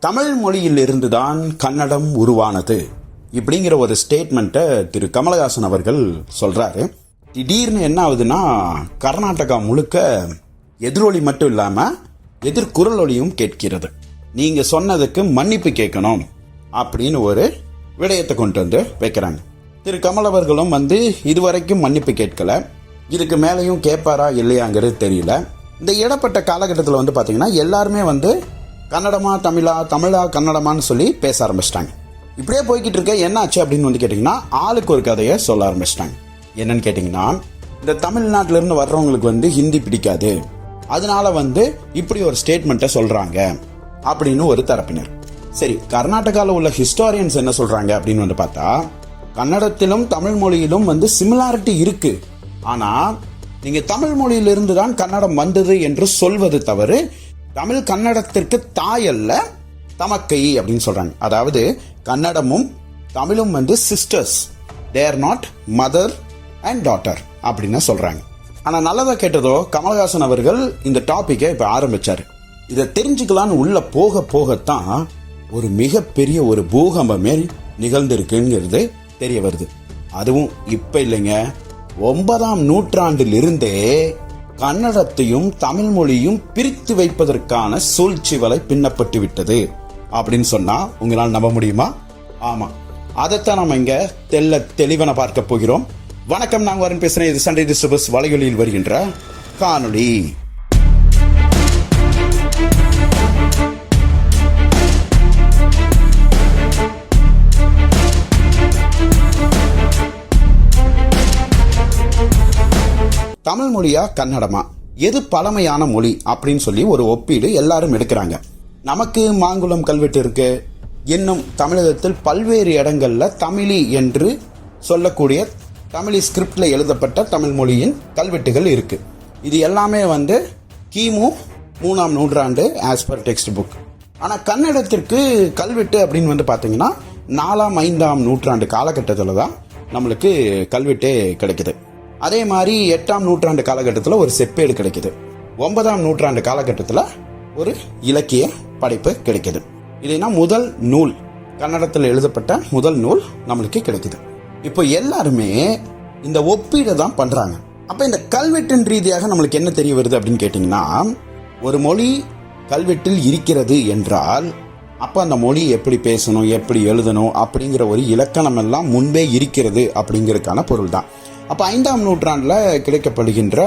தமிழ் மொழியிலிருந்து தான் கன்னடம் உருவானது இப்படிங்கிற ஒரு ஸ்டேட்மெண்ட்டை திரு. கமலஹாசன் அவர்கள் சொல்கிறாரு திடீர்னு என்ன ஆகுதுன்னா கர்நாடகா முழுக்க எதிரொலி மட்டும் இல்லாமல் எதிர்குரலொலியும் கேட்கிறது. நீங்கள் சொன்னதுக்கு மன்னிப்பு கேட்கணும் அப்படின்னு ஒரு விடயத்தை கொண்டு வந்து வைக்கிறாங்க. திரு. கமல் அவர்களும் வந்து இதுவரைக்கும் மன்னிப்பு கேட்கல. இதுக்கு மேலேயும் கேட்பாரா இல்லையாங்கிறது தெரியல. இந்த இடப்பட்ட காலகட்டத்தில் வந்து பார்த்தீங்கன்னா எல்லாருமே வந்து கன்னடமா தமிழா தமிழா கன்னடமான்னு சொல்லி பேச ஆரம்பிச்சிட்டாங்க. இப்படியே போய்கிட்டு இருக்க என்னாச்சு அப்படின்னு வந்து கேட்டிங்கன்னா ஆளுக்கு ஒரு கதையை சொல்ல ஆரம்பிச்சிட்டாங்க. என்னன்னு கேட்டிங்கன்னா இந்த தமிழ்நாட்டிலேருந்து வர்றவங்களுக்கு வந்து ஹிந்தி பிடிக்காது. அதனால வந்து இப்படி ஒரு ஸ்டேட்மெண்ட்டை சொல்கிறாங்க அப்படின்னு ஒரு தரப்பினர். சரி கர்நாடகாவில் உள்ள ஹிஸ்டாரியன்ஸ் என்ன சொல்கிறாங்க அப்படின்னு வந்து பார்த்தா கன்னடத்திலும் தமிழ் மொழியிலும் வந்து சிமிலாரிட்டி இருக்கு. ஆனால் நீங்கள் தமிழ் மொழியிலிருந்து தான் கன்னடம் வந்தது என்று சொல்வது தவறு தமிழ் கன்னடத்திற்கு தாய் அல்ல தமக்கை அப்படின்னு சொல்றாங்க. அதாவது கன்னடமும் தமிழும் வந்து sisters they're not mother and daughter அப்படின்னு சொல்றாங்க. ஆனா நல்லதா கேட்டதோ கமலஹாசன் அவர்கள் இந்த டாபிக்கை இப்ப ஆரம்பிச்சார். இதை தெரிஞ்சுக்கலான்னு உள்ள போக போகத்தான் ஒரு மிகப்பெரிய ஒரு பூகம்பமே நிகழ்ந்திருக்குங்கிறது தெரிய வருது. அதுவும் இப்ப இல்லைங்க. ஒன்பதாம் நூற்றாண்டிலிருந்தே கன்னடத்தையும் தமிழ் மொழியும் பிரித்து வைப்பதற்கான சூழ்ச்சி வலை பின்னப்பட்டு விட்டது அப்படின்னு சொன்னா உங்களால் நம்ப முடியுமா? ஆமா. அதைத்தான் நம்ம இங்க தெல்ல தெளிவன பார்க்க போகிறோம். வணக்கம் நான் வரும் பேசுறேன் இது சண்டே டிஸ்டர்பஸ் வலையொலியில் வருகின்ற காணொளி. தமிழ் மொழியா கன்னடமா? எது பழமையான மொழி? அப்படின்னு சொல்லி ஒரு ஒப்பீடு எல்லாரும் எடுக்கிறாங்க. நமக்கு மாங்குளம் கல்வெட்டு இருக்கு. இன்னும் தமிழகத்தில் பல்வேறு இடங்கள்ல தமிழி என்று சொல்லக்கூடிய தமிழி ஸ்கிரிப்டில் எழுதப்பட்ட தமிழ் மொழியின் கல்வெட்டுகள் இருக்கு. இது எல்லாமே வந்து கிமு மூணாம் நூற்றாண்டு ஆஸ் பர் டெக்ஸ்ட் புக் ஆனால் கன்னடத்திற்கு கல்வெட்டு அப்படின்னு வந்து பார்த்தீங்கன்னா நாலாம் ஐந்தாம் நூற்றாண்டு காலகட்டத்தில் தான் நம்மளுக்கு கல்வெட்டே கிடைக்குது. அதே மாதிரி எட்டாம் நூற்றாண்டு காலகட்டத்தில் ஒரு செப்பேடு கிடைக்குது. ஒன்பதாம் நூற்றாண்டு காலகட்டத்தில் ஒரு இலக்கிய படைப்பு கிடைக்குது. இல்லைன்னா முதல் நூல் கன்னடத்தில் எழுதப்பட்ட முதல் நூல் நம்மளுக்கு கிடைக்குது. இப்போ எல்லாருமே இந்த ஒப்பீடை தான் பண்ணுறாங்க அப்போ இந்த கல்வெட்டின் ரீதியாக நம்மளுக்கு என்ன தெரிய வருது அப்படின்னு கேட்டிங்கன்னா ஒரு மொழி கல்வெட்டில் இருக்கிறது என்றால் அப்போ அந்த மொழி எப்படி பேசணும் எப்படி எழுதணும் அப்படிங்கிற ஒரு இலக்கணம் எல்லாம் முன்பே இருக்கிறது அப்படிங்கிறதுக்கான பொருள் தான் அப்போ ஐந்தாம் நூற்றாண்டில் கிடைக்கப்படுகின்ற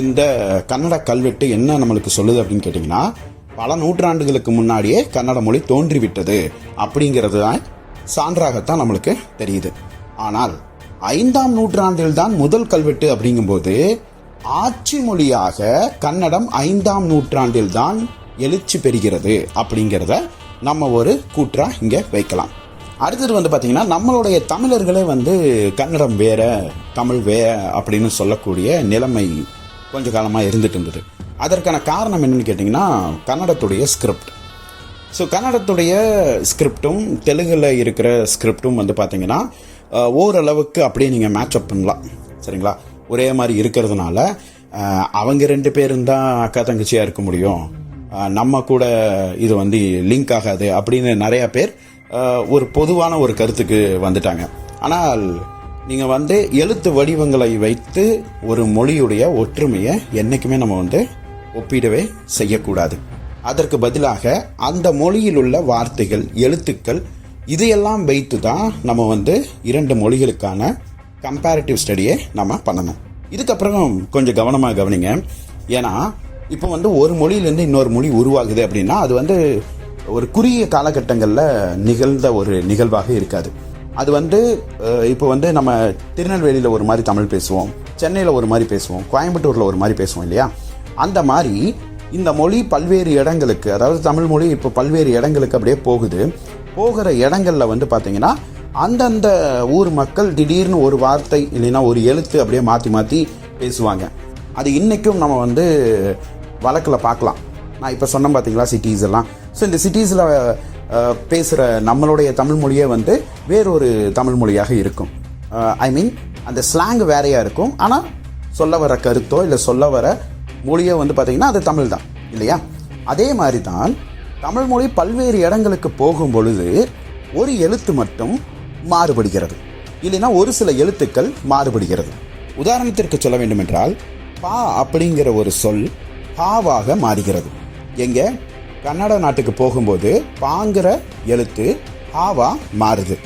இந்த கன்னட கல்வெட்டு என்ன நம்மளுக்கு சொல்லுது அப்படின்னு கேட்டிங்கன்னா பல நூற்றாண்டுகளுக்கு முன்னாடியே கன்னட மொழி தோன்றிவிட்டது அப்படிங்கிறது தான் சான்றாகத்தான் நம்மளுக்கு தெரியுது. ஆனால் ஐந்தாம் நூற்றாண்டில் தான் முதல் கல்வெட்டு அப்படிங்கும்போது ஆட்சி மொழியாக கன்னடம் ஐந்தாம் நூற்றாண்டில் தான் எழுச்சி பெறுகிறது அப்படிங்கிறத நம்ம ஒரு கூற்றாக இங்கே வைக்கலாம். அடுத்தது வந்து பார்த்தீங்கன்னா நம்மளுடைய தமிழர்களே வந்து கன்னடம் வேற தமிழ் வேற அப்படின்னு சொல்லக்கூடிய நிலைமை கொஞ்ச காலமாக இருந்துட்டு இருந்தது. அதற்கான காரணம் என்னன்னு கேட்டிங்கன்னா கன்னடத்துடைய ஸ்கிரிப்ட் ஸோ கன்னடத்துடைய ஸ்கிரிப்டும் தெலுங்கில் இருக்கிற ஸ்கிரிப்டும் வந்து பார்த்தீங்கன்னா ஓரளவுக்கு அப்படியே நீங்கள் மேட்சப் பண்ணலாம். சரிங்களா? ஒரே மாதிரி இருக்கிறதுனால அவங்க ரெண்டு பேரும் தான் அக்கா தங்கச்சியாக இருக்க முடியும். நம்ம கூட இது வந்து லிங்க் ஆகாது அப்படின்னு நிறையா பேர் ஒரு பொதுவான ஒரு கருத்துக்கு வந்துட்டாங்க. ஆனால் நீங்கள் வந்து எழுத்து வடிவங்களை வைத்து ஒரு மொழியுடைய ஒற்றுமையை என்றைக்குமே நம்ம வந்து ஒப்பிடவே செய்யக்கூடாது. அதற்கு பதிலாக அந்த மொழியில் உள்ள வார்த்தைகள் எழுத்துக்கள் இதையெல்லாம் வைத்து தான் நம்ம வந்து இரண்டு மொழிகளுக்கான கம்பேரிட்டிவ் ஸ்டடியை நம்ம பண்ணணும். இதுக்கப்புறம் கொஞ்சம் கவனமாக கவனிங்க. ஏன்னா இப்போ வந்து ஒரு மொழியிலேருந்து இன்னொரு மொழி உருவாகுது அப்படின்னா அது வந்து ஒரு குறுகிய காலகட்டங்களில் நிகழ்ந்த ஒரு நிகழ்வாக இருக்காது. அது வந்து இப்போ வந்து நம்ம திருநெல்வேலியில் ஒரு மாதிரி தமிழ் பேசுவோம் சென்னையில் ஒரு மாதிரி பேசுவோம் கோயம்புத்தூரில் ஒரு மாதிரி பேசுவோம் இல்லையா? அந்த மாதிரி இந்த மொழி பல்வேறு இடங்களுக்கு அதாவது தமிழ் மொழி இப்போ பல்வேறு இடங்களுக்கு அப்படியே போகுது. போகிற இடங்களில் வந்து பார்த்திங்கன்னா அந்தந்த ஊர் மக்கள் திடீர்னு ஒரு வார்த்தை இல்லைன்னா ஒரு எழுத்து அப்படியே மாற்றி மாற்றி பேசுவாங்க. அது இன்றைக்கும் நம்ம வந்து வழக்கில் பார்க்கலாம் நான் இப்போ சொன்னேன் பார்த்தீங்களா சிட்டிஸ் எல்லாம்? ஸோ இந்த சிட்டிஸில் பேசுகிற நம்மளுடைய தமிழ் மொழியே வந்து வேறொரு தமிழ் மொழியாக இருக்கும். ஐ மீன் அந்த ஸ்லாங் வேறையாக இருக்கும். ஆனால் சொல்ல வர கருத்தோ இல்லை சொல்ல வர மொழியோ வந்து பார்த்திங்கன்னா அது தமிழ் தான். இல்லையா? அதே மாதிரி தான் தமிழ் மொழி பல்வேறு இடங்களுக்கு போகும் பொழுது ஒரு எழுத்து மட்டும் மாறுபடுகிறது. இல்லைன்னா ஒரு சில எழுத்துக்கள் மாறுபடுகிறது. உதாரணத்திற்கு சொல்ல வேண்டுமென்றால் பா அப்படிங்கிற ஒரு சொல் பாவாக மாறுகிறது. எங்கே? கன்னட நாட்டுக்கு போகும்போது பாங்கிற எழுத்து ஹாவா மாறுது.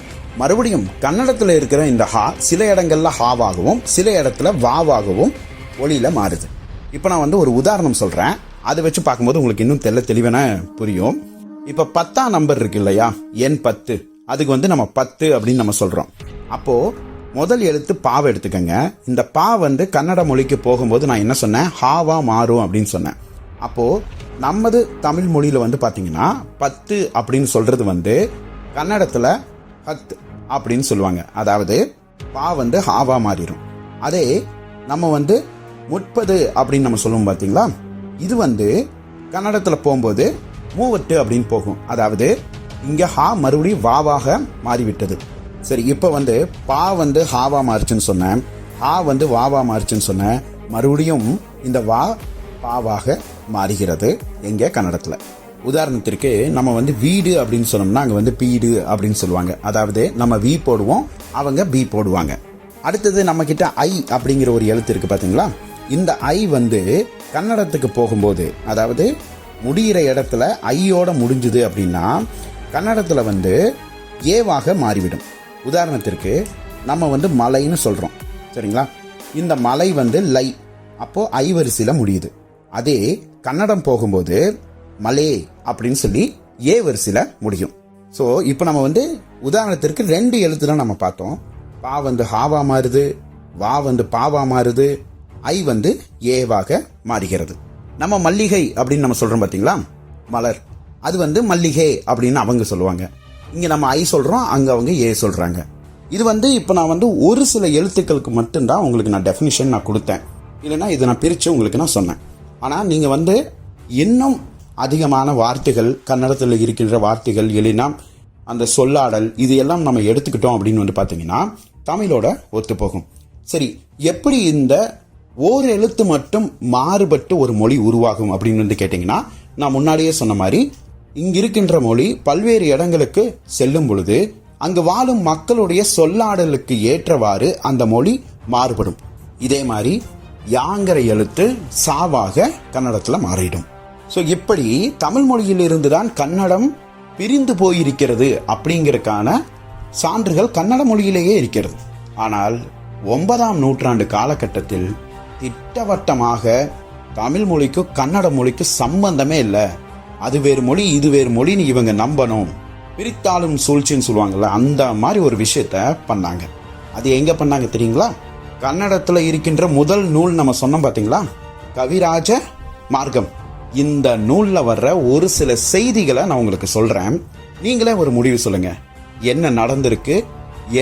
மறுபடியும் கன்னடத்தில் இருக்கிற இந்த ஹா சில இடங்களில் ஹாவாகவும் சில இடத்துல வாவாகவும் ஒளியில் மாறுது. இப்போ நான் வந்து ஒரு உதாரணம் சொல்கிறேன் அதை வச்சு பார்க்கும்போது உங்களுக்கு இன்னும் தெல்ல தெளிவான புரியும். இப்போ பத்தாம் நம்பர் இருக்கு இல்லையா? எண் பத்து. அதுக்கு வந்து நம்ம பத்து அப்படின்னு நம்ம சொல்கிறோம் அப்போது முதல் எழுத்து பாவை எடுத்துக்கோங்க. இந்த பா வந்து கன்னட மொழிக்கு போகும்போது நான் என்ன சொன்னேன்? ஹாவா மாறும் அப்படின்னு சொன்னேன். அப்போது நமது தமிழ் மொழியில் வந்து பார்த்திங்கன்னா பத்து அப்படின்னு சொல்கிறது வந்து கன்னடத்தில் ஹத் அப்படின்னு சொல்லுவாங்க. அதாவது பா வந்து ஹாவா மாறிடும். அதே நம்ம வந்து முப்பது அப்படின்னு நம்ம சொல்லுவோம் பார்த்தீங்களா இது வந்து கன்னடத்தில் போகும்போது மூவட்டு அப்படின்னு போகும். அதாவது இங்கே ஹா மறுபடியும் வாவாக மாறிவிட்டது. சரி இப்போ வந்து பா வந்து ஹாவா மாறுச்சுன்னு சொன்னேன். ஹா வந்து வாவா மாறுச்சுன்னு சொன்னேன். மறுபடியும் இந்த வா பாவாக மாறுகிறது எங்கே? கன்னடத்தில். உதாரணத்திற்கு நம்ம வந்து வீடு அப்படின்னு சொன்னோம்னா அங்கே வந்து பீடு அப்படின்னு சொல்லுவாங்க. அதாவது நம்ம வி போடுவோம் அவங்க பி போடுவாங்க. அடுத்தது நம்மக்கிட்ட ஐ அப்படிங்கிற ஒரு எழுத்து இருக்குது பார்த்தீங்களா இந்த ஐ வந்து கன்னடத்துக்கு போகும்போது அதாவது முடிகிற இடத்துல ஐயோட முடிஞ்சுது அப்படின்னா கன்னடத்தில் வந்து ஏவாக மாறிவிடும். உதாரணத்திற்கு நம்ம வந்து மலைன்னு சொல்கிறோம் சரிங்களா? இந்த மலை வந்து லை. அப்போது ஐ வரிசையில் முடியுது. அதே கன்னடம் போகும்போது மலே அப்படின்னு சொல்லி ஏ வரிசையில் முடியும். ஸோ இப்போ நம்ம வந்து உதாரணத்திற்கு ரெண்டு எழுத்து தான் நம்ம பார்த்தோம். பா வந்து ஹாவா மாறுது வா வந்து பாவா மாறுது ஐ வந்து ஏவாக மாறுகிறது. நம்ம மல்லிகை அப்படின்னு நம்ம சொல்கிறோம் பார்த்தீங்களா மலர். அது வந்து மல்லிகை அப்படின்னு அவங்க சொல்லுவாங்க. இங்கே நம்ம ஐ சொல்கிறோம் அங்கே அவங்க ஏ சொல்கிறாங்க இது வந்து இப்போ நான் வந்து ஒரு சில எழுத்துக்களுக்கு மட்டும்தான் உங்களுக்கு நான் டெஃபினிஷன் நான் கொடுத்தேன். இல்லைன்னா இதை நான் பிரித்து உங்களுக்கு நான் சொன்னேன். ஆனால் நீங்கள் வந்து இன்னும் அதிகமான வார்த்தைகள் கன்னடத்தில் இருக்கின்ற வார்த்தைகள் இல்லைன்னா அந்த சொல்லாடல் இது எல்லாம் நம்ம எடுத்துக்கிட்டோம் அப்படின்னு வந்து பார்த்தீங்கன்னா தமிழோட ஒத்துப்போகும். சரி எப்படி இந்த ஓர் எழுத்து மட்டும் மாறுபட்டு ஒரு மொழி உருவாகும் அப்படின்னு வந்து கேட்டிங்கன்னா நான் முன்னாடியே சொன்ன மாதிரி இங்கிருக்கின்ற மொழி பல்வேறு இடங்களுக்கு செல்லும் பொழுது அங்கு வாழும் மக்களுடைய சொல்லாடலுக்கு ஏற்றவாறு அந்த மொழி மாறுபடும். இதே மாதிரி யாங்கிற எழுத்து சாவாக கன்னடத்தில் மாறிடும். ஸோ இப்படி தமிழ் மொழியிலிருந்து தான் கன்னடம் பிரிந்து போயிருக்கிறது அப்படிங்கிறதுக்கான சான்றுகள் கன்னட மொழியிலேயே இருக்கிறது. ஆனால் ஒன்பதாம் நூற்றாண்டு காலகட்டத்தில் திட்டவட்டமாக தமிழ் மொழிக்கும் கன்னட மொழிக்கும் சம்பந்தமே இல்லை. அது வேறு மொழி இது வேறு மொழின்னு இவங்க நம்பணும். பிரித்தாளும் சூழ்ச்சின்னு சொல்லுவாங்கள்ல அந்த மாதிரி ஒரு விஷயத்த பண்ணாங்க. அது எங்கே பண்ணாங்க தெரியுங்களா? கன்னடத்தில் இருக்கின்ற முதல் நூல் நம்ம சொன்னோம் பார்த்தீங்களா கவிராஜ மார்க்கம். இந்த நூலில் வர்ற ஒரு சில செய்திகளை நான் உங்களுக்கு சொல்கிறேன் நீங்களே ஒரு முடிவு சொல்லுங்க. என்ன நடந்திருக்கு?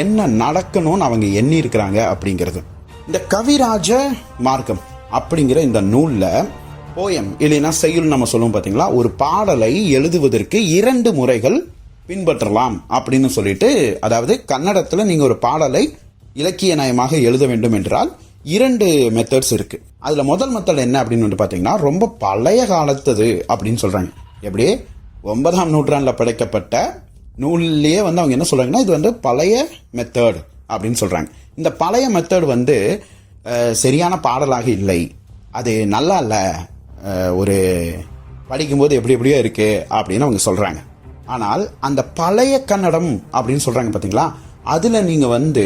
என்ன நடக்கணும்னு அவங்க எண்ணி இருக்கிறாங்க அப்படிங்கிறது. இந்த கவிராஜ மார்க்கம் அப்படிங்கிற இந்த நூலில் போயம் இல்லைன்னா செய்யுள் நம்ம சொல்லுவோம் பார்த்தீங்களா ஒரு பாடலை எழுதுவதற்கு இரண்டு முறைகள் பின்பற்றலாம் அப்படின்னு சொல்லிட்டு அதாவது கன்னடத்தில் நீங்கள் ஒரு பாடலை இலக்கிய நயமாக எழுத வேண்டும் என்றால் இரண்டு மெத்தட்ஸ் இருக்கு. அதில் முதல் மெத்தட் என்ன அப்படின்னு வந்து பார்த்தீங்கன்னா ரொம்ப பழைய காலத்தது அப்படின்னு சொல்கிறாங்க எப்படி ஒன்பதாம் நூற்றாண்டில் படைக்கப்பட்ட நூல்லையே வந்து அவங்க என்ன சொல்கிறாங்கன்னா இது வந்து பழைய மெத்தட் அப்படின்னு சொல்கிறாங்க இந்த பழைய மெத்தட் வந்து சரியான பாடலாக இல்லை. அது நல்லா இல்லை. ஒரு படிக்கும்போது எப்படி எப்படியோ இருக்குது அப்படின்னு அவங்க சொல்கிறாங்க ஆனால் அந்த பழைய கன்னடம் அப்படின்னு சொல்கிறாங்க பார்த்தீங்களா அதில் நீங்கள் வந்து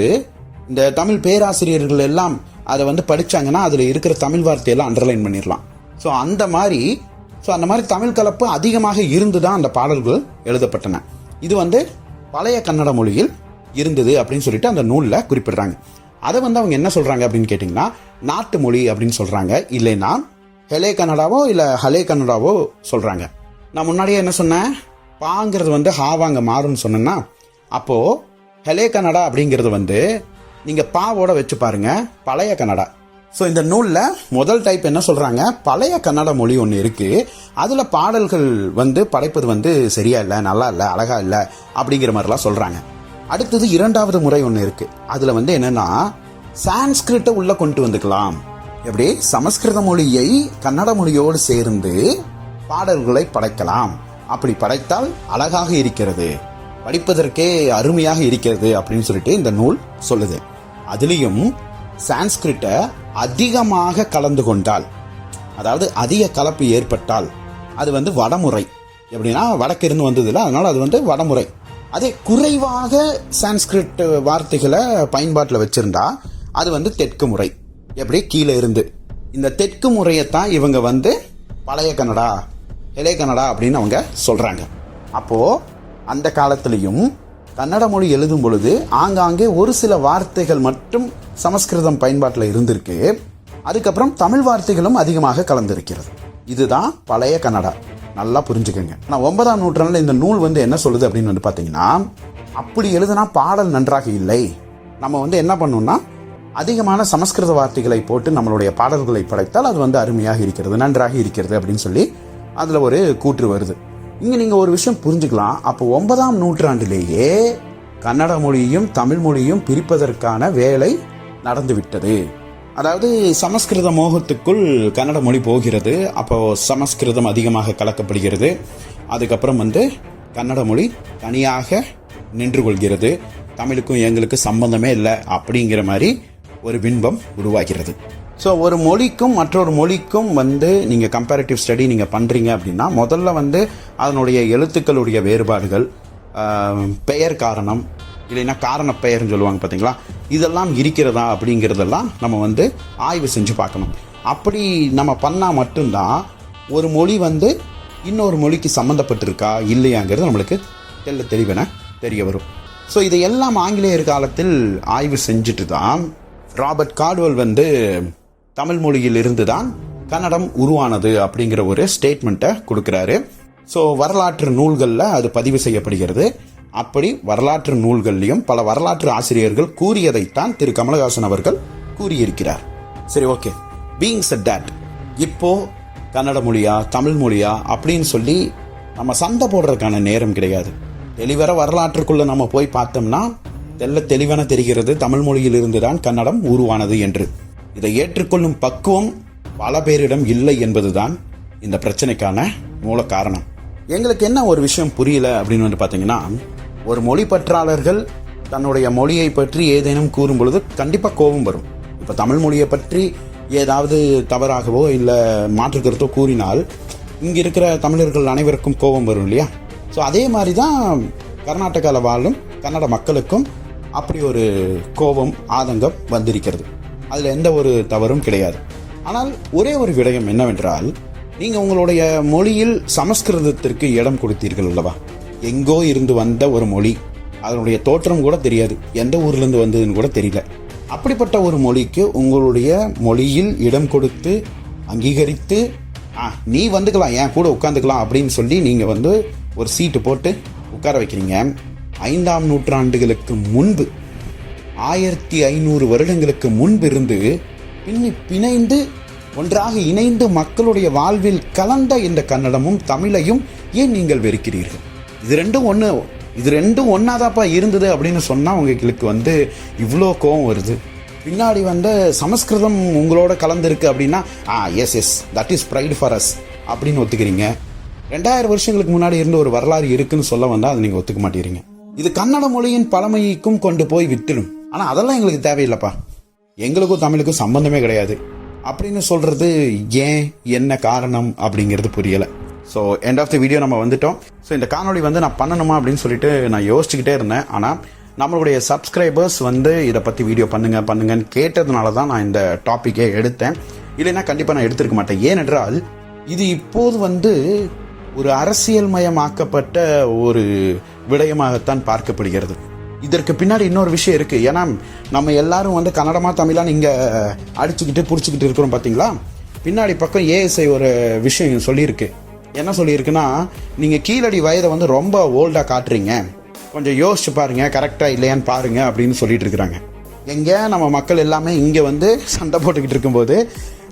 இந்த தமிழ் பேராசிரியர்கள் எல்லாம் அதை வந்து படிச்சாங்கன்னா அதில் இருக்கிற தமிழ் வார்த்தையெல்லாம் அண்டர்லைன் பண்ணிடலாம் ஸோ அந்த மாதிரி ஸோ அந்த மாதிரி தமிழ் கலப்பு அதிகமாக இருந்து தான் அந்த பாடல்கள் எழுதப்பட்டன. இது வந்து பழைய கன்னட மொழியில் இருந்தது அப்படின்னு சொல்லிட்டு அந்த நூலில் குறிப்பிடுறாங்க. அதை வந்து அவங்க என்ன சொல்கிறாங்க அப்படின்னு கேட்டிங்கன்னா நாட்டு மொழி அப்படின்னு சொல்கிறாங்க இல்லைன்னா ஹெலே கன்னடாவோ இல்லை ஹலே கன்னடாவோ சொல்கிறாங்க நான் முன்னாடியே என்ன சொன்னேன்? பாங்கிறது வந்து ஹாவாங்க மாறும்னு சொன்னேன்னா அப்போது ஹெலே கன்னடா அப்படிங்கிறது வந்து நீங்கள் பாவோட வச்சு பாருங்க பழைய கன்னடா. ஸோ இந்த நூலில் முதல் டைப் என்ன சொல்கிறாங்க பழைய கன்னட மொழி ஒன்று இருக்குது அதில் பாடல்கள் வந்து படைப்பது வந்து சரியா இல்லை நல்லா இல்லை அழகா இல்லை அப்படிங்கிற மாதிரிலாம் சொல்கிறாங்க அடுத்தது இரண்டாவது முறை ஒன்று இருக்குது அதில் வந்து என்னென்னா சான்ஸ்கிரிட்டை உள்ளே கொண்டு வந்துக்கலாம். எப்படி? சமஸ்கிருத மொழியை கன்னட மொழியோடு சேர்ந்து பாடல்களை படைக்கலாம். அப்படி படைத்தால் அழகாக இருக்கிறது. படிப்பதற்கே அருமையாக இருக்கிறது அப்படின்னு சொல்லிட்டு இந்த நூல் சொல்லுது. அதுலேயும் சான்ஸ்கிரிட்டை அதிகமாக கலந்து கொண்டால் அதாவது அதிக கலப்பு ஏற்பட்டால் அது வந்து வடமுறை. எப்படின்னா வடக்கு இருந்து வந்ததில்ல அதனால் அது வந்து வடமுறை. அதே குறைவாக சான்ஸ்கிரிட் வார்த்தைகளை பயன்பாட்டில் வச்சுருந்தா அது வந்து தெற்கு முறை. எப்படி? கீழே இருந்து. இந்த தெற்கு முறையைத்தான் இவங்க வந்து பழைய கன்னடா இளைய கன்னடா அப்படின்னு அவங்க சொல்கிறாங்க அப்போது அந்த காலத்துலேயும் கன்னட மொழி எழுதும் பொழுது ஆங்காங்கே ஒரு சில வார்த்தைகள் மட்டும் சமஸ்கிருதம் பயன்பாட்டில் இருந்திருக்கு. அதுக்கப்புறம் தமிழ் வார்த்தைகளும் அதிகமாக கலந்திருக்கிறது. இதுதான் பழைய கன்னடா. நல்லா புரிஞ்சுக்கோங்க. ஆனால் ஒன்பதாம் நூற்றாண்டில் இந்த நூல் வந்து என்ன சொல்லுது அப்படின்னு வந்து பார்த்தீங்கன்னா அப்படி எழுதுனா பாடல் நன்றாக இல்லை. நம்ம வந்து என்ன பண்ணோம்னா அதிகமான சமஸ்கிருத வார்த்தைகளை போட்டு நம்மளுடைய பாடல்களை படைத்தால் அது வந்து அருமையாக இருக்கிறது நன்றாக இருக்கிறது அப்படின்னு சொல்லி அதில் ஒரு கூற்று வருது. இங்கே நீங்கள் ஒரு விஷயம் புரிஞ்சுக்கலாம். அப்போ ஒன்பதாம் நூற்றாண்டிலேயே கன்னட மொழியையும் தமிழ் மொழியும் பிரிப்பதற்கான வேலை நடந்துவிட்டது. அதாவது சமஸ்கிருத மோகத்துக்குள் கன்னட மொழி போகிறது. அப்போ சமஸ்கிருதம் அதிகமாக கலக்கப்படுகிறது. அதுக்கப்புறம் வந்து கன்னட மொழி தனியாக நின்று கொள்கிறது தமிழுக்கும் எங்களுக்கு சம்பந்தமே இல்லை அப்படிங்கிற மாதிரி ஒரு பின்பம் உருவாகிறது. ஸோ ஒரு மொழிக்கும் மற்றொரு மொழிக்கும் வந்து நீங்கள் கம்பேரிட்டிவ் ஸ்டடி நீங்கள் பண்ணுறீங்க அப்படின்னா முதல்ல வந்து அதனுடைய எழுத்துக்களுடைய வேறுபாடுகள் பெயர் காரணம் இல்லைன்னா காரண பெயர்னு சொல்லுவாங்க பார்த்தீங்களா? இதெல்லாம் இருக்கிறதா அப்படிங்கிறதெல்லாம் நம்ம வந்து ஆய்வு செஞ்சு பார்க்கணும். அப்படி நம்ம பண்ணால் மட்டும்தான் ஒரு மொழி வந்து இன்னொரு மொழிக்கு சம்மந்தப்பட்டிருக்கா இல்லையாங்கிறது நம்மளுக்கு தெல்ல தெளிவென தெரிய வரும். ஸோ இதையெல்லாம் ஆங்கிலேயர் காலத்தில் ஆய்வு செஞ்சுட்டு தான் ராபர்ட் கார்டுவல் வந்து தமிழ் மொழியில் இருந்து தான் கன்னடம் உருவானது அப்படிங்கிற ஒரு ஸ்டேட்மெண்ட்டை கொடுக்குறாரு. ஸோ வரலாற்று நூல்களில் அது பதிவு செய்யப்படுகிறது. அப்படி வரலாற்று நூல்கள்லையும் பல வரலாற்று ஆசிரியர்கள் கூறியதைத்தான் திரு. கமலஹாசன் அவர்கள் கூறியிருக்கிறார். சரி ஓகே பீங் செட் தட் இப்போ கன்னட மொழியா தமிழ் மொழியா அப்படின்னு சொல்லி நம்ம சண்டை போடுறதுக்கான நேரம் கிடையாது. தெளிவர வரலாற்றுக்குள்ளே நம்ம போய் பார்த்தோம்னா தெல்ல தெளிவான தெரிகிறது தமிழ் மொழியிலிருந்து தான் கன்னடம் உருவானது என்று. இதை ஏற்றுக்கொள்ளும் பக்குவம் பல பேரிடம் இல்லை என்பதுதான் இந்த பிரச்சனைக்கான மூல காரணம். எங்களுக்கு என்ன ஒரு விஷயம் புரியல அப்படின்னு வந்து பார்த்தீங்கன்னா ஒரு மொழி பற்றாளர்கள் தன்னுடைய மொழியை பற்றி ஏதேனும் கூறும் பொழுது கண்டிப்பாக கோபம் வரும். இப்போ தமிழ் மொழியை பற்றி ஏதாவது தவறாகவோ இல்லை மாற்றுக்கருத்தோ கூறினால் இங்கே இருக்கிற தமிழர்கள் அனைவருக்கும் கோபம் வரும் இல்லையா? ஸோ அதே மாதிரி தான் கர்நாடகாவில் வாழும் கன்னட மக்களுக்கும் அப்படி ஒரு கோபம் ஆதங்கம் வந்திருக்கிறது. அதில் எந்த ஒரு தவறும் கிடையாது. ஆனால் ஒரே ஒரு விடயம் என்னவென்றால் நீங்கள் உங்களுடைய மொழியில் சமஸ்கிருதத்திற்கு இடம் கொடுத்தீர்கள் அல்லவா? எங்கோ இருந்து வந்த ஒரு மொழி. அதனுடைய தோற்றம் கூட தெரியாது. எந்த ஊர்லேருந்து வந்ததுன்னு கூட தெரியல. அப்படிப்பட்ட ஒரு மொழிக்கு உங்களுடைய மொழியில் இடம் கொடுத்து அங்கீகரித்து ஆ நீ வந்துக்கலாம் ஏன் கூட உட்காந்துக்கலாம் அப்படின்னு சொல்லி நீங்கள் வந்து ஒரு சீட்டு போட்டு உட்கார வைக்கிறீங்க. ஐந்தாம் நூற்றாண்டுகளுக்கு முன்பு ஆயிரத்தி ஐநூறு வருடங்களுக்கு முன்பிருந்து பின்னி பிணைந்து ஒன்றாக இணைந்து மக்களுடைய வாழ்வில் கலந்த இந்த கன்னடமும் தமிழையும் ஏன் நீங்கள் வெறுக்கிறீர்கள்? இது ரெண்டும் ஒன்று இது ரெண்டும் ஒன்றாதாப்பா இருந்தது அப்படின்னு சொன்னால் உங்களுக்கு வந்து இவ்வளோ கோவம் வருது. பின்னாடி வந்து சமஸ்கிருதம் உங்களோட கலந்துருக்கு அப்படின்னா ஆ yes yes that is pride for us அப்படின்னு ஒத்துக்கிறீங்க. ரெண்டாயிரம் வருஷங்களுக்கு முன்னாடி இருந்த ஒரு வரலாறு இருக்குன்னு சொல்ல வந்தால் அதை நீங்கள் ஒத்துக்க மாட்டேறீங்க இது கன்னட மொழியின் பழமைக்கும் கொண்டு போய் விட்டுடும் ஆனால் அதெல்லாம் எங்களுக்கு தேவையில்லைப்பா. எங்களுக்கும் தமிழுக்கும் சம்பந்தமே கிடையாது. அப்படின்னு சொல்கிறது ஏன் என்ன காரணம் அப்படிங்கிறது புரியலை. So end of the video நம்ம வந்துட்டோம். ஸோ இந்த காணொளி வந்து நான் பண்ணணுமா அப்படின்னு சொல்லிட்டு நான் யோசிச்சுக்கிட்டே இருந்தேன். ஆனால் நம்மளுடைய சப்ஸ்கிரைபர்ஸ் வந்து இதை பற்றி வீடியோ பண்ணுங்க பண்ணுங்கன்னு கேட்டதுனால தான் நான் இந்த டாப்பிக்கே எடுத்தேன். இல்லைன்னா கண்டிப்பாக நான் எடுத்திருக்க மாட்டேன். ஏனென்றால் இது இப்போது வந்து ஒரு அரசியல் மயமாக்கப்பட்ட ஒரு விடயமாகத்தான் பார்க்கப்படுகிறது. இதற்கு பின்னாடி இன்னொரு விஷயம் இருக்கு. ஏன்னா நம்ம எல்லாரும் வந்து கன்னடமா தமிழான்னு இங்க அடிச்சுக்கிட்டு புடிச்சுக்கிட்டு இருக்கிறோம் பாத்தீங்களா? பின்னாடி பக்கம் ஏஎஸ்ஐ ஒரு விஷயம் சொல்லியிருக்கு. என்ன சொல்லியிருக்குன்னா நீங்க கீழடி வயதை வந்து ரொம்ப ஓல்டா காட்டுறீங்க. கொஞ்சம் யோசிச்சு பாருங்க கரெக்டா இல்லையான்னு பாருங்க அப்படின்னு சொல்லிட்டு இருக்கிறாங்க. எங்கே நம்ம மக்கள் எல்லாமே இங்கே வந்து சண்டை போட்டுக்கிட்டு இருக்கும்போது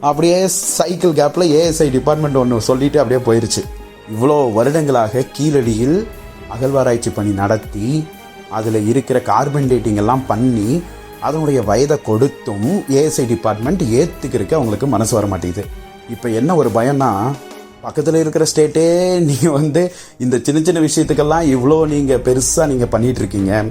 அப்படியே சைக்கிள் கேப்பில் ஏஎஸ்ஐ டிபார்ட்மெண்ட் ஒன்று சொல்லிட்டு அப்படியே போயிருச்சு. இவ்வளோ வருடங்களாக கீழடியில் அகழ்வாராய்ச்சி பணி நடத்தி அதில் இருக்கிற கார்பன் டேட்டிங் எல்லாம் பண்ணி அதனுடைய வயதை கொடுத்தும் ஏஎஸ்ஐ டிபார்ட்மெண்ட் ஏற்றுக்கிறதுக்கு அவங்களுக்கு மனசு வர மாட்டேங்குது. இப்போ என்ன ஒரு பயம்னா பக்கத்தில் இருக்கிற ஸ்டேட்டே நீங்கள் வந்து இந்த சின்ன சின்ன விஷயத்துக்கெல்லாம் இவ்வளோ நீங்கள் பெருசாக நீங்கள் பண்ணிகிட்ருக்கீங்க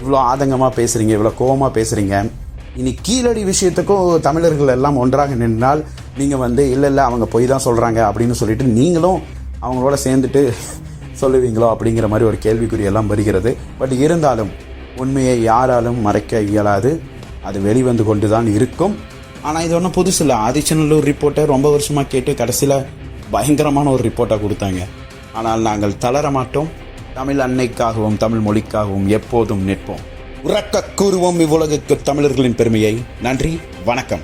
இவ்வளோ ஆதங்கமாக பேசுகிறீங்க இவ்வளோ கோவமாக பேசுகிறீங்க இனி கீழடி விஷயத்துக்கும் தமிழர்கள் எல்லாம் ஒன்றாக நின்றால் நீங்கள் வந்து இல்லை இல்லை அவங்க பொய் தான் சொல்கிறாங்க அப்படின்னு சொல்லிட்டு நீங்களும் அவங்களோட சேர்ந்துட்டு சொல்லுவீங்களோ அப்படிங்கிற மாதிரி ஒரு கேள்விக்குறி எல்லாம் வருகிறது. பட் இருந்தாலும் உண்மையை யாராலும் மறைக்க இயலாது. அது வெளிவந்து கொண்டு தான் இருக்கும். ஆனால் இது ஒன்றும் புதுசு இல்லை. ஆதிச்சநல்லூர் ரிப்போர்ட்டை ரொம்ப வருஷமாக கேட்டு கடைசியில் பயங்கரமான ஒரு ரிப்போர்ட்டாக கொடுத்தாங்க. ஆனால் நாங்கள் தளர மாட்டோம். தமிழ் அன்னைக்காகவும் தமிழ் மொழிக்காகவும் எப்போதும் நிற்போம். உறக்க கூறுவோம் இவ்வுலகுக்கு தமிழர்களின் பெருமையை. நன்றி வணக்கம்.